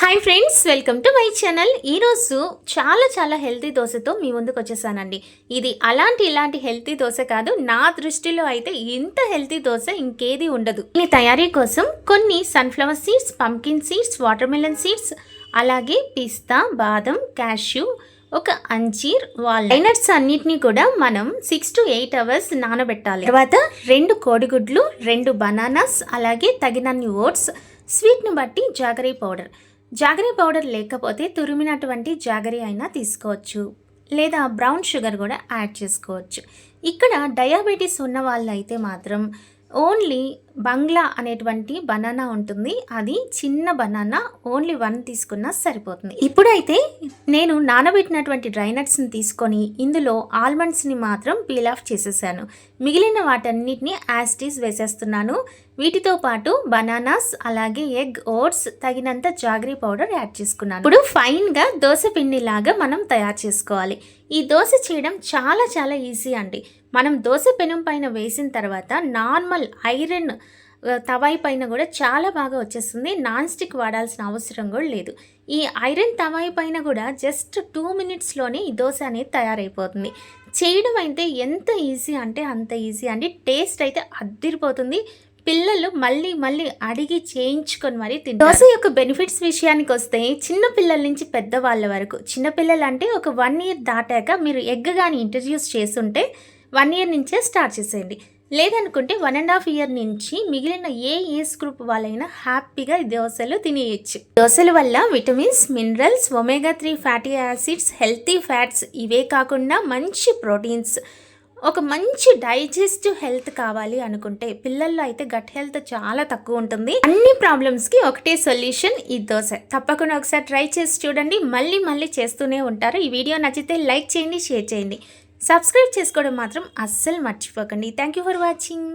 Hi friends welcome to my channel ఈరోజు చాలా చాలా హెల్తీ దోశతో మీ ముందుకు వచ్చేసానండి. ఇది అలాంటి ఇలాంటి హెల్తీ దోశ కాదు. నా దృష్టిలో అయితే ఇంత హెల్తీ దోశ ఇంకేది ఉండదు. దీని తయారీ కోసం కొన్ని sunflower seeds pumpkin seeds watermelon seeds అలాగే పిస్తా బాదం క్యాష్యూ ఒక అంజీర్ వాల్ లైనట్స్ అన్నిటినీ కూడా మనం సిక్స్ టు ఎయిట్ అవర్స్ నానబెట్టాలి. తర్వాత రెండు కోడిగుడ్లు రెండు బనానాస్ అలాగే తగినన్ని ఓట్స్ స్వీట్ను బట్టి జాగరీ పౌడర్. జాగరీ పౌడర్ లేకపోతే తురిమినటువంటి జాగరీ అయినా తీసుకోవచ్చు. లేదా బ్రౌన్ షుగర్ కూడా యాడ్ చేసుకోవచ్చు. ఇక్కడ డయాబెటీస్ ఉన్న వాళ్ళు అయితే మాత్రం ఓన్లీ బంగ్లా అనేటువంటి బనానా ఉంటుంది. అది చిన్న బనానా ఓన్లీ వన్ తీసుకున్నా సరిపోతుంది. ఇప్పుడైతే నేను నానబెట్టినటువంటి డ్రై నట్స్ని తీసుకొని ఇందులో ఆల్మండ్స్ని మాత్రం పీల్ ఆఫ్ చేసేసాను. మిగిలిన వాటన్నిటిని యాస్టీస్ వేసేస్తున్నాను. వీటితో పాటు బనానాస్ అలాగే ఎగ్ ఓట్స్ తగినంత జాగరీ పౌడర్ యాడ్ చేసుకున్నాను. ఇప్పుడు ఫైన్గా దోశ పిండి లాగా మనం తయారు చేసుకోవాలి. ఈ దోశ చేయడం చాలా చాలా ఈజీ అండి. మనం దోశ పెనం పైన వేసిన తర్వాత నార్మల్ ఐరన్ తవాయి పైన కూడా చాలా బాగా వచ్చేస్తుంది. నాన్ స్టిక్ వాడాల్సిన అవసరం కూడా లేదు. ఈ ఐరన్ తవాయి పైన కూడా జస్ట్ టూ మినిట్స్లోనే ఈ దోశ అనేది తయారైపోతుంది. చేయడం అయితే ఎంత ఈజీ అంటే అంత ఈజీ అండి. టేస్ట్ అయితే అద్దిరిపోతుంది పిల్లలు మళ్ళీ మళ్ళీ అడిగి చేయించుకొని మరీ తింటారు. దోశ యొక్క బెనిఫిట్స్ విషయానికి వస్తే చిన్న పిల్లల నుంచి పెద్దవాళ్ళ వరకు చిన్నపిల్లలు అంటే ఒక వన్ ఇయర్ దాటాక మీరు ఎగ్ కానీ ఇంట్రడ్యూస్ చేస్తుంటే వన్ ఇయర్ నుంచే స్టార్ట్ చేసేయండి. లేదనుకుంటే వన్ అండ్ హాఫ్ ఇయర్ నుంచి మిగిలిన ఏ ఏజ్ గ్రూప్ వాళ్ళైనా హ్యాపీగా దోశలు తినేయచ్చు. దోశల వల్ల vitamins minerals omega three fatty acids healthy fats ఇవే కాకుండా మంచి ప్రోటీన్స్. ఒక మంచి డైజెస్టివ్ హెల్త్ కావాలి అనుకుంటే పిల్లల్లో అయితే గట్ హెల్త్ చాలా తక్కువ ఉంటుంది. అన్ని ప్రాబ్లమ్స్కి ఒకటే సొల్యూషన్ ఈ దోశ. తప్పకుండా ఒకసారి ట్రై చేసి చూడండి. మళ్ళీ మళ్ళీ చేస్తూనే ఉంటారు. ఈ వీడియో నచ్చితే లైక్ చేయండి షేర్ చేయండి. సబ్స్క్రైబ్ చేసుకోవడం మాత్రం అస్సలు మర్చిపోకండి. Thank you for watching